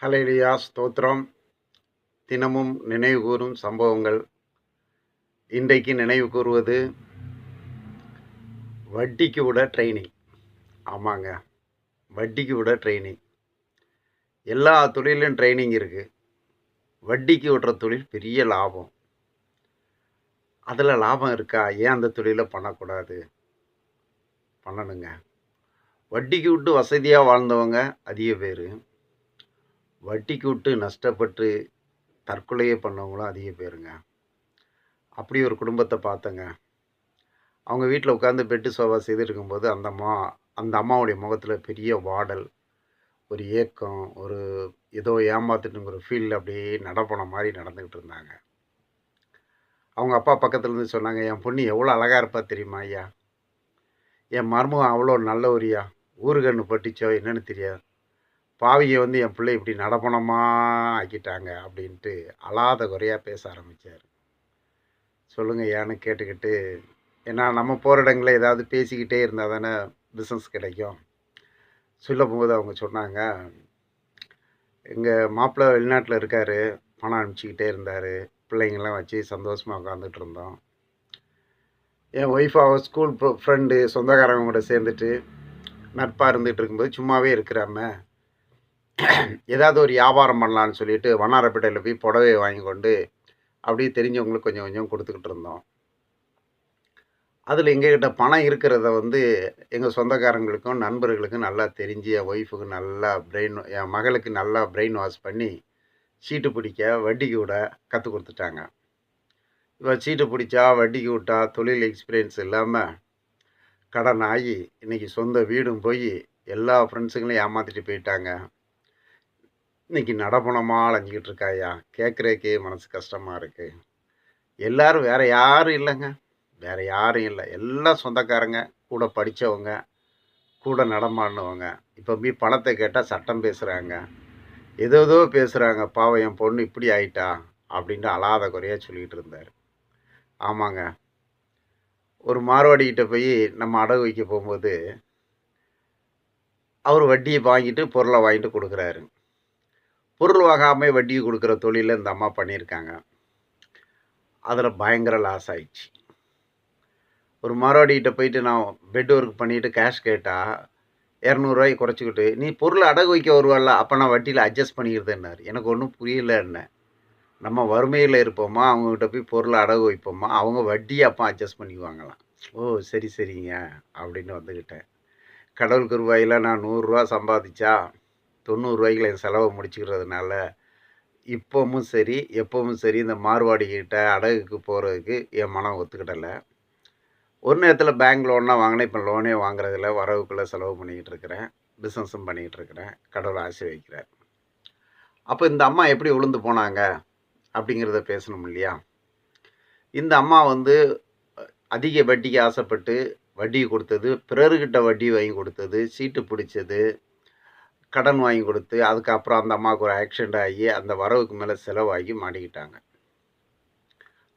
Hallelujah ஸ்தோத்திரம். தினமும் நினைவு கூறும் சம்பவங்கள். இன்றைக்கு நினைவு கூறுவது வட்டிக்கு விட ட்ரைனிங் ஆமாங்க. வட்டிக்கு விட ட்ரைனிங் எல்லா தொழிலும் ட்ரைனிங் இருக்குது வட்டிக்கு விடுற தொழில் பெரிய லாபம். அதில் லாபம் இருக்கா? ஏன் அந்த தொழிலை பண்ணக்கூடாது? பண்ணணுங்க. வட்டிக்கு விட்டு வசதியாக வாழ்ந்தவங்க அதிக பேர். வட்டிக்கு விட்டு நஷ்டப்பட்டு தற்கொலையே பண்ணவங்களும் அதிக பேருங்க. அப்படி ஒரு குடும்பத்தை பார்த்தேங்க. அவங்க வீட்டில் உட்காந்து பெட்டு சோஃபா செய்துட்டு இருக்கும்போது அந்த அம்மா அந்த அம்மாவுடைய முகத்தில் பெரிய வாடல் ஒரு ஏக்கம் ஒரு ஏதோ ஏமாத்துட்டுங்கிற ஃபீல் அப்படியே நடப்போன மாதிரி நடந்துக்கிட்டு இருந்தாங்க. அவங்க அப்பா பக்கத்தில் இருந்து சொன்னாங்க என் பொண்ணு எவ்வளோ அழகாக இருப்பா தெரியுமா ஐயா? என் மருமகன் அவ்வளோ நல்ல ஒரியா ஊருகண்ணு பட்டுச்சோ என்னென்னு தெரியாது. பாவியை வந்து என் பிள்ளை இப்படி நடப்பணமா ஆக்கிட்டாங்க அப்படின்ட்டு அழாத குறையாக பேச ஆரம்பித்தார் சொல்லுங்கள் ஏன்னு கேட்டுக்கிட்டு ஏன்னா நம்ம போகிற இடங்களில் ஏதாவது பேசிக்கிட்டே இருந்தால் தானே பிஸ்னஸ் கிடைக்கும். சொல்ல போகும்போது அவங்க சொன்னாங்க எங்கள் மாப்பிள்ளை வெளிநாட்டில் இருக்கார் பணம் அனுப்பிச்சிக்கிட்டே இருந்தார் பிள்ளைங்கள்லாம் வச்சு சந்தோஷமாக உட்காந்துட்டு இருந்தோம். என் ஒய்ஃப் அவர் ஸ்கூல் ஃப்ரெண்டு சொந்தக்காரங்க கூட சேர்ந்துட்டு நட்பாக இருந்துகிட்டு இருக்கும்போது சும்மாவே இருக்கிறாம ஏதாவது ஒரு வியாபாரம் பண்ணலான்னு சொல்லிட்டு வண்ணாரப்பேட்டையில் போய் புடவை வாங்கி கொண்டு அப்படியே தெரிஞ்சவங்களுக்கு கொஞ்சம் கொஞ்சம் கொடுத்துக்கிட்டு இருந்தோம். அதில் எங்ககிட்ட பணம் இருக்கிறத வந்து எங்கள் சொந்தக்காரங்களுக்கும் நண்பர்களுக்கும் நல்லா தெரிஞ்சு என் ஒய்ஃபுக்கு நல்லா பிரெயின் என் மகளுக்கு நல்லா பிரெயின் வாஷ் பண்ணி சீட்டு பிடிக்க வட்டிக்கு விட கற்றுக் கொடுத்துட்டாங்க. இப்போ சீட்டு பிடிச்சா வட்டிக்கு விட்டா தொழில் எக்ஸ்பீரியன்ஸ் இல்லாமல் கடன் ஆகி இன்றைக்கி சொந்த வீடும் போய் எல்லா ஃப்ரெண்ட்ஸுங்களையும் ஏமாற்றிட்டு போயிட்டாங்க. இன்றைக்கி நடப்பணமாக அலைஞ்சிக்கிட்டு இருக்காயா கேட்குறக்கே மனசு கஷ்டமாக இருக்குது எல்லோரும் வேறு யாரும் இல்லைங்க. வேறு யாரும் இல்லை. எல்லாம் சொந்தக்காரங்க கூட படித்தவங்க கூட நடமாடினவங்க இப்போ போய் பணத்தை கேட்டால் சட்டம் பேசுகிறாங்க ஏதோ ஏதோ பேசுகிறாங்க பாவம் என் பொண்ணு இப்படி ஆயிட்டா அப்படின்ட்டு அழாத குறையாக சொல்லிகிட்டு இருந்தார். ஆமாங்க. ஒரு மார்வாடிக்கிட்ட போய் நம்ம அடகு வைக்க போகும்போது அவர் வட்டியை வாங்கிட்டு பொருளை வாங்கிட்டு கொடுக்குறாரு. பொருள் வாங்காமல் வட்டியை கொடுக்குற தொழிலை இந்த அம்மா பண்ணியிருக்காங்க. அதில் பயங்கர லாஸ் ஆயிடுச்சு. ஒரு மார்வாடிக்கிட்ட போயிட்டு நான் பெட் ஒர்க் பண்ணிவிட்டு கேஷ் கேட்டால் இரநூறுவாய்க்கு குறைச்சிக்கிட்டு நீ பொருளை அடகு வைக்க வருவாள்ல அப்போ நான் வட்டியில் அட்ஜஸ்ட் பண்ணிக்கிறதுன்னாரு. எனக்கு ஒன்றும் புரியல என்ன. நம்ம வறுமையில் இருப்போமா? அவங்கக்கிட்ட போய் பொருளை அடகு வைப்போமா? அவங்க வட்டியை அப்போ அட்ஜஸ்ட் பண்ணிக்குவாங்களாம். ஓ சரி சரிங்க அப்படின்னு வந்துக்கிட்டேன். கடவுள் குருவாயில் நான் நூறுரூவா சம்பாதிச்சா தொண்ணூறுரூவாய்க்கு என் செலவை முடிச்சுக்கிறதுனால இப்போவும் சரி எப்போவும் சரி இந்த மார்வாடிக்கிட்ட அடகுக்கு போகிறதுக்கு என் மனம் ஒத்துக்கிடலை. ஒரு நேரத்தில் பேங்க் லோன்லாம் வாங்கினேன். இப்போ லோனே வாங்குறதில்ல. வரவுக்குள்ளே செலவு பண்ணிக்கிட்டு இருக்கிறேன். பிஸ்னஸும் பண்ணிக்கிட்டு இருக்கிறேன். கடவுளை ஆசை வைக்கிறேன் அப்போ இந்த அம்மா எப்படி விழுந்து போனாங்க? அப்படிங்கிறத பேசணும் இல்லையா? இந்த அம்மா வந்து அதிக வட்டிக்கு ஆசைப்பட்டு வட்டி கொடுத்தது பிறர்கிட்ட வட்டி வாங்கி கொடுத்தது சீட்டு பிடிச்சது கடன் வாங்கி கொடுத்து அதுக்கப்புறம் அந்த அம்மாவுக்கு ஒரு ஆக்சிடெண்ட் ஆகி அந்த வரவுக்கு மேலே செலவாகி மாட்டிக்கிட்டாங்க.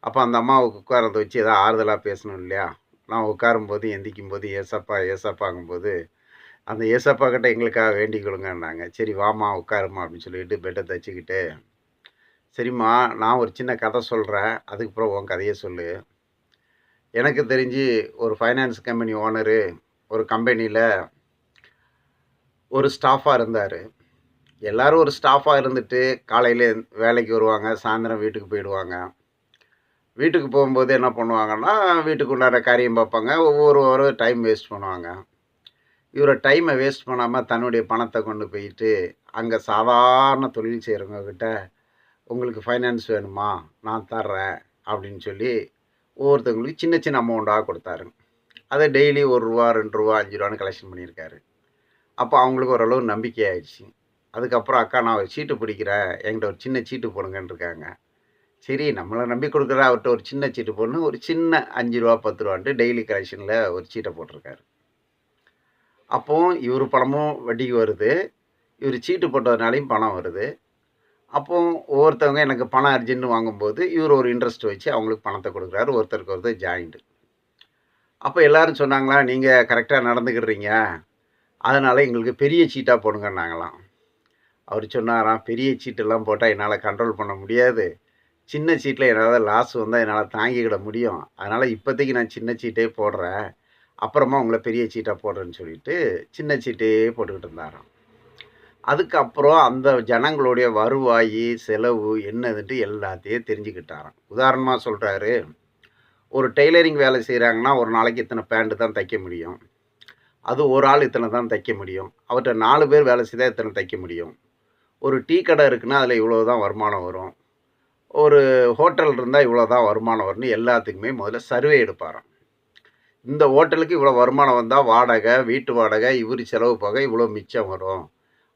அப்போ அந்த அம்மாவுக்கு உட்காரத வச்சு ஏதாவது ஆறுதலாக பேசணும் இல்லையா? நான் உட்காரும்போது எந்திக்கும் போது ஏசப்பா ஏசப்பாங்கும்போது அந்த ஏசப்பா கிட்ட எங்களுக்காக வேண்டிக் கொடுங்கன்னாங்க. சரி வாமா உட்காருமா அப்படின்னு சொல்லிட்டு பெட்டை தச்சுக்கிட்டு சரிம்மா நான் ஒரு சின்ன கதை சொல்கிறேன் அதுக்கப்புறம் உன் கதையை சொல்லு. எனக்கு தெரிஞ்சு ஒரு ஃபைனான்ஸ் கம்பெனி ஓனரு ஒரு கம்பெனியில் ஒரு ஸ்டாஃபாக இருந்தார். எல்லோரும் ஒரு ஸ்டாஃபாக இருந்துட்டு காலையில் வேலைக்கு வருவாங்க சாயந்தரம் வீட்டுக்கு போயிடுவாங்க. வீட்டுக்கு போகும்போது என்ன பண்ணுவாங்கன்னா வீட்டுக்கு உண்டான காரியம் பார்ப்பாங்க ஒவ்வொரு டைம் வேஸ்ட் பண்ணுவாங்க. இவரை டைமை வேஸ்ட் பண்ணாமல் தன்னுடைய பணத்தை கொண்டு போயிட்டு அங்கே சாதாரண தொழில் செய்கிறவங்கக்கிட்ட உங்களுக்கு ஃபைனான்ஸ் வேணுமா? நான் தர்றேன் அப்படின்னு சொல்லி ஒவ்வொருத்தவங்களுக்கு சின்ன சின்ன அமௌண்ட்டாக கொடுத்தாரு. அதை டெய்லி ஒரு ரூபா ரெண்டு ரூபா அஞ்சு ரூபான்னு கலெக்ஷன் பண்ணியிருக்காரு. அப்போ அவங்களுக்கு ஓரளவு நம்பிக்கை ஆயிடுச்சு அதுக்கப்புறம் அக்கா நான் ஒரு சீட்டு பிடிக்கிறேன். என்கிட்ட ஒரு சின்ன சீட்டு போடுங்கன்னு இருக்காங்க. சரி நம்மளை நம்பி கொடுக்குற அவர்கிட்ட ஒரு சின்ன சீட்டு போடணும் ஒரு சின்ன அஞ்சு ரூபா பத்து ரூபான்ட்டு டெய்லி கலெக்ஷனில் ஒரு சீட்டை போட்டிருக்காரு. அப்போ இவர் பணமும் வட்டிக்கு வருது. இவர் சீட்டு போட்டதுனாலையும் பணம் வருது. அப்போ ஒவ்வொருத்தவங்க எனக்கு பணம் அர்ஜென்ட்னு வாங்கும்போது இவர் ஒரு இன்ட்ரெஸ்ட் வச்சு அவங்களுக்கு பணத்தை கொடுக்குறாரு. ஒருத்தருக்கு ஒருத்தர் ஜாயிண்ட்டு. அப்போ எல்லாரும் சொன்னாங்களா நீங்கள் கரெக்டாக நடந்துக்கிடுறீங்க. அதனால் எங்களுக்கு பெரிய சீட்டாக போடுங்க நாங்களாம். அவர் சொன்னாராம் பெரிய சீட்டெல்லாம் போட்டால் என்னால் கண்ட்ரோல் பண்ண முடியாது. சின்ன சீட்டில் என்னால் லாஸ் வந்தால் என்னால் தாங்கிக்கிட முடியும். அதனால் இப்போதைக்கு நான் சின்ன சீட்டே போடுறேன். அப்புறமா உங்களை பெரிய சீட்டாக போடுறேன்னு சொல்லிட்டு சின்ன சீட்டே போட்டுக்கிட்டு இருந்தாராம். அதுக்கப்புறம் அந்த ஜனங்களுடைய வருவாய் செலவு என்னதுன்ட்டு எல்லாத்தையும் தெரிஞ்சுக்கிட்டாராம். உதாரணமாக சொல்கிறாரு ஒரு டெய்லரிங் வேலை செய்கிறாங்கன்னா ஒரு நாளைக்கு இத்தனை பேண்ட்டு தான் தைக்க முடியும். அது ஒரு ஆள் இத்தனை தான் தைக்க முடியும். அவர்கிட்ட நாலு பேர் வேலை செய்தால் இத்தனை தைக்க முடியும். ஒரு டீ கடை இருக்குன்னா அதில் இவ்வளோ தான் வருமானம் வரும். ஒரு ஹோட்டல் இருந்தால் இவ்வளோ தான் வருமானம் வரும்னு எல்லாத்துக்குமே முதல்ல சர்வே எடுப்பாராம். இந்த ஹோட்டலுக்கு இவ்வளோ வருமானம் வந்தால் வாடகை வீட்டு வாடகை இவர் செலவு போக இவ்வளோ மிச்சம் வரும்.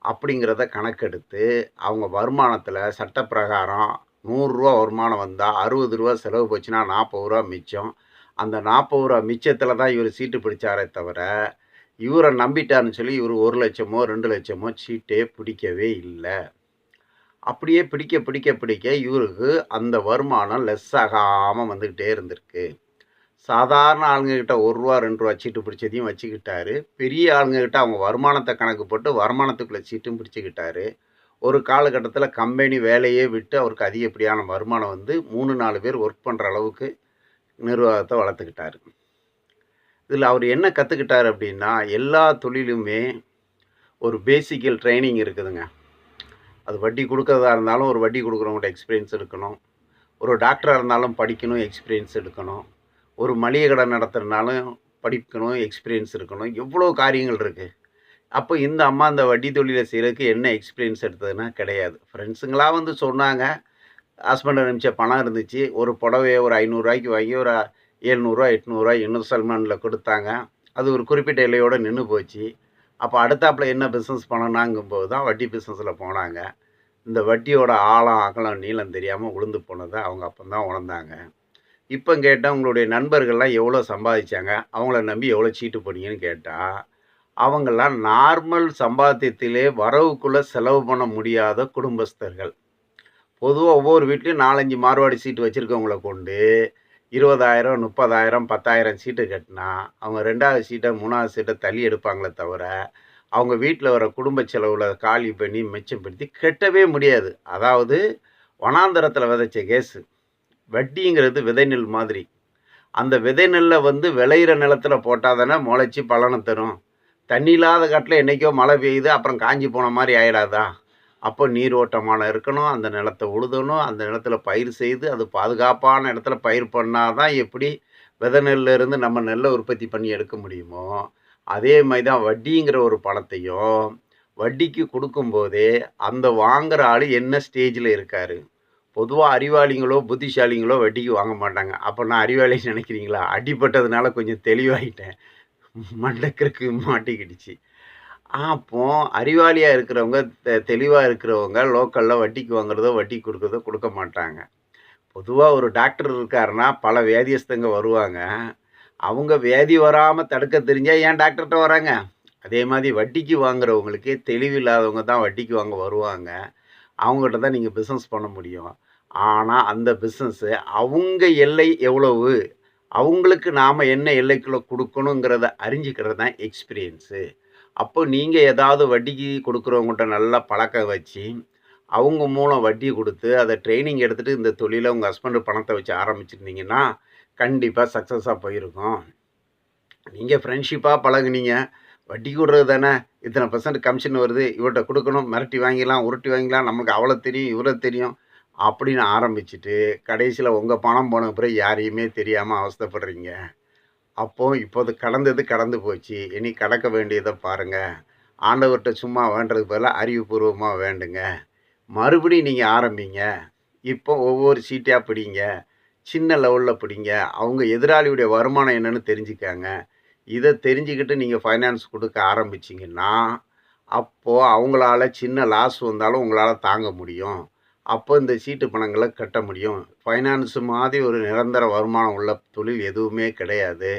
அப்படிங்கிறத கணக்கெடுத்து அவங்க வருமானத்தில் சட்டப்பிரகாரம் நூறுரூவா வருமானம் வந்தால் அறுபது ரூபா செலவு போச்சுன்னா நாற்பது ரூபா மிச்சம். அந்த நாற்பது ரூபா மிச்சத்தில் தான் இவர் சீட்டு பிடிச்சாரே தவிர இவரை நம்பிட்டாருன்னு சொல்லி இவர் ஒரு லட்சமோ ரெண்டு லட்சமோ சீட்டே பிடிக்கவே இல்லை. அப்படியே பிடிக்க பிடிக்க பிடிக்க இவருக்கு அந்த வருமானம் லெஸ் ஆகாமல் வந்துக்கிட்டே இருந்திருக்கு. சாதாரண ஆளுங்கக்கிட்ட ஒரு ரூபா ரெண்டு ரூபா சீட்டு பிடிச்சதையும் வச்சுக்கிட்டாரு. பெரிய ஆளுங்கக்கிட்ட அவங்க வருமானத்தை கணக்கு போட்டு வருமானத்துக்குள்ளே சீட்டும் பிடிச்சிக்கிட்டாரு. ஒரு காலகட்டத்தில் கம்பெனி வேலையே விட்டு அவருக்கு அதிகப்படியான வருமானம் வந்து மூணு நாலு பேர் ஒர்க் பண்ணுற அளவுக்கு நிர்வாகத்தை வளர்த்துக்கிட்டாரு. இதில் அவர் என்ன கற்றுக்கிட்டார் அப்படின்னா எல்லா தொழிலுமே ஒரு பேசிக்கல் ட்ரைனிங் இருக்குதுங்க. அது வட்டி கொடுக்கறதா இருந்தாலும் ஒரு வட்டி கொடுக்குறவங்கள்ட்ட எக்ஸ்பீரியன்ஸ் இருக்கணும் ஒரு டாக்டராக இருந்தாலும் படிக்கணும் எக்ஸ்பீரியன்ஸ் எடுக்கணும். ஒரு மளிகை கடை நடத்துகிறனாலும் படிக்கணும் எக்ஸ்பீரியன்ஸ் இருக்கணும் எவ்வளோ காரியங்கள் இருக்குது அப்போ இந்த அம்மா இந்த வட்டி தொழிலை செய்கிறதுக்கு என்ன எக்ஸ்பீரியன்ஸ் எடுத்ததுன்னா கிடையாது. ஃப்ரெண்ட்ஸுங்களாக வந்து சொன்னாங்க. ஹஸ்பண்ட் அனுப்பிச்ச பணம் இருந்துச்சு. ஒரு புடவையை ஒரு ஐநூறுரூவாய்க்கு வாங்கி ஒரு எழுநூறுவா எட்நூறுரூவா இன்னும் சல்மானில் கொடுத்தாங்க. அது ஒரு குறிப்பிட்ட எல்லையோடு நின்று போச்சு. அப்போ அடுத்தாப்பில் என்ன பிஸ்னஸ் பண்ணணாங்கும்போது தான் வட்டி பிஸ்னஸில் போனாங்க. இந்த வட்டியோட ஆழம் அகலம் நீளம் தெரியாமல் உளுந்து போனதை அவங்க அப்போ தான் உணர்ந்தாங்க. இப்போ கேட்டால் உங்களுடைய நண்பர்கள்லாம் எவ்வளோ சம்பாதிச்சாங்க? அவங்கள நம்பி எவ்வளோ சீட்டு போனீங்கன்னு கேட்டால் அவங்கெல்லாம் நார்மல் சம்பாத்தியத்திலே வரவுக்குள்ளே செலவு பண்ண முடியாத குடும்பஸ்தர்கள். பொதுவாக ஒவ்வொரு வீட்லேயும் நாலஞ்சு மார்வாடி சீட்டு வச்சுருக்கவங்கள கொண்டு இருபதாயிரம் முப்பதாயிரம் பத்தாயிரம் சீட்டு கட்டினா அவங்க ரெண்டாவது சீட்டை மூணாவது சீட்டை தள்ளி எடுப்பாங்களே தவிர அவங்க வீட்டில் வர குடும்ப செலவில் காலி பண்ணி மிச்சப்படுத்தி கெட்டவே முடியாது. அதாவது வனாந்தரத்தில் விதைச்ச கேஸு வட்டிங்கிறது விதை நெல் மாதிரி. அந்த விதை நெல்லை வந்து விளையிற நிலத்தில் போட்டால் தானே முளைச்சி பலனை தரும். தண்ணி இல்லாத காட்டில் என்றைக்கோ மழை பெய்யுது அப்புறம் காஞ்சி போன மாதிரி ஆயிடாதான் அப்போ நீரோட்டமான இருக்கணும் அந்த நிலத்தை உழுதணும் அந்த நிலத்துல பயிர் செய்து அது பாதுகாப்பான இடத்துல பயிர் பண்ணால் தான் எப்படி விதை நெல்லிருந்து நம்ம நெல்லை உற்பத்தி பண்ணி எடுக்க முடியுமோ அதே மாதிரி தான் வட்டிங்கிற ஒரு பணத்தையும் வட்டிக்கு கொடுக்கும்போதே அந்த வாங்குற ஆள் என்ன ஸ்டேஜில் இருக்கார்? பொதுவாக அறிவாளிங்களோ புத்திசாலிங்களோ வட்டிக்கு வாங்க மாட்டாங்க. அப்போ நான் அறிவாளின்னு நினைக்கிறீங்களா? அடிபட்டதுனால கொஞ்சம் தெளிவாகிட்டேன் மண்டக்கிறக்கு மாட்டிக்கிடுச்சு. அப்போ அறிவாளியாக இருக்கிறவங்க தெளிவாக இருக்கிறவங்க லோக்கலில் வட்டிக்கு வாங்குறதோ வட்டி கொடுக்குறதோ கொடுக்க மாட்டாங்க. பொதுவாக ஒரு டாக்டர் இருக்காருன்னா பல வியாதியஸ்தங்க வருவாங்க. அவங்க வியாதி வராமல் தடுக்க தெரிஞ்சால் ஏன் டாக்டர்கிட்ட வராங்க? அதே மாதிரி வட்டிக்கு வாங்குறவங்களுக்கு தெளிவில்லாதவங்க தான் வட்டிக்கு வாங்க வருவாங்க. அவங்ககிட்ட தான் நீங்கள் பிஸ்னஸ் பண்ண முடியும். ஆனால் அந்த பிஸ்னஸ்ஸு அவங்க எல்லை எவ்வளவு? அவங்களுக்கு நாம் என்ன எல்லைக்குள்ளே கொடுக்கணுங்கிறத அறிஞ்சிக்கிறது தான் எக்ஸ்பீரியன்ஸு அப்போ நீங்கள் ஏதாவது வட்டிக்கு கொடுக்குறவங்கள்ட்ட நல்லா பழக்க வச்சு அவங்க மூலம் வட்டி கொடுத்து அதை ட்ரைனிங் எடுத்துகிட்டு இந்த தொழிலை உங்கள் ஹஸ்பண்டு பணத்தை வச்சு ஆரம்பிச்சிருந்தீங்கன்னா கண்டிப்பாக சக்ஸஸாக போயிருக்கும். நீங்கள் ஃப்ரெண்ட்ஷிப்பாக பழகுனீங்க. வட்டி கொடுறது தானே? இத்தனை பர்சன்ட் கமிஷன் வருது. இவர்கிட்ட கொடுக்கணும். மிரட்டி வாங்கிக்கலாம் உருட்டி வாங்கிக்கலாம் நமக்கு அவ்வளோ தெரியும் இவ்வளோ தெரியும் அப்படின்னு ஆரம்பிச்சுட்டு கடைசியில் உங்கள் பணம் போன பிறகு யாரையுமே தெரியாமல் அவஸ்தைப்படுறீங்க. அப்போ இப்போது கடந்தது கடந்து போச்சு. இனி கடக்க வேண்டியதை பாருங்கள் ஆண்டவர்கிட்ட சும்மா வேண்டதுக்கு பதிலாக அறிவுபூர்வமாக வேண்டுங்க. மறுபடியும் நீங்கள் ஆரம்பிங்க. இப்போ ஒவ்வொரு சீட்டாக பிடிங்க. சின்ன லெவலில் பிடிங்க. அவங்க எதிராளியுடைய வருமானம் என்னன்னு தெரிஞ்சுக்காங்க. இதை தெரிஞ்சுக்கிட்டு நீங்கள் ஃபைனான்ஸ் கொடுக்க ஆரம்பிச்சிங்கன்னா அப்போது அவங்களால சின்ன லாஸ் வந்தாலும் உங்களால் தாங்க முடியும். அப்போ இந்த சீட்டு பணங்களை கட்ட முடியும். ஃபைனான்ஸ் மாதிரி ஒரு நிரந்தர வருமானம் உள்ள தொழில் எதுவுமே கிடையாது.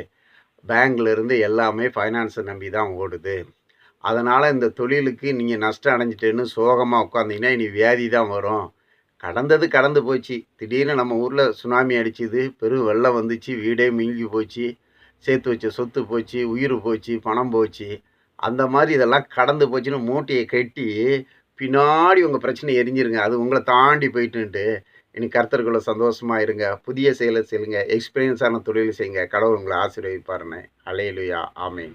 பேங்க்லேருந்து எல்லாமே ஃபைனான்ஸை நம்பி தான் ஓடுது. அதனால் இந்த தொழிலுக்கு நீங்கள் நஷ்டம் அடைஞ்சிட்டேன்னு சோகமாக உட்காந்தீங்கன்னா இனி வியாதி தான் வரும். கடந்தது கடந்து போச்சு. திடீர்னு நம்ம ஊரில் சுனாமி அடிச்சுது பெரும் வெள்ளம் வந்துச்சு வீடே மிங்கி போச்சு சேர்த்து வச்ச சொத்து போச்சு உயிர் போச்சு பணம் போச்சு. அந்த மாதிரி இதெல்லாம் கடந்து போச்சுன்னு மூட்டையை கட்டி பின்னாடி உங்கள் பிரச்சனை எரிஞ்சிருங்க. அது உங்களை தாண்டி போயிட்டுன்ட்டு இனி கர்த்தருக்குள்ள சந்தோஷமாக இருங்க. புதிய செயலை செய்யுங்க. எக்ஸ்பீரியன்ஸான தொழில் செய்யுங்க. கடவுள் உங்களை ஆசீர்வதிப்பாருன்னு. அலையலுயா ஆமேன்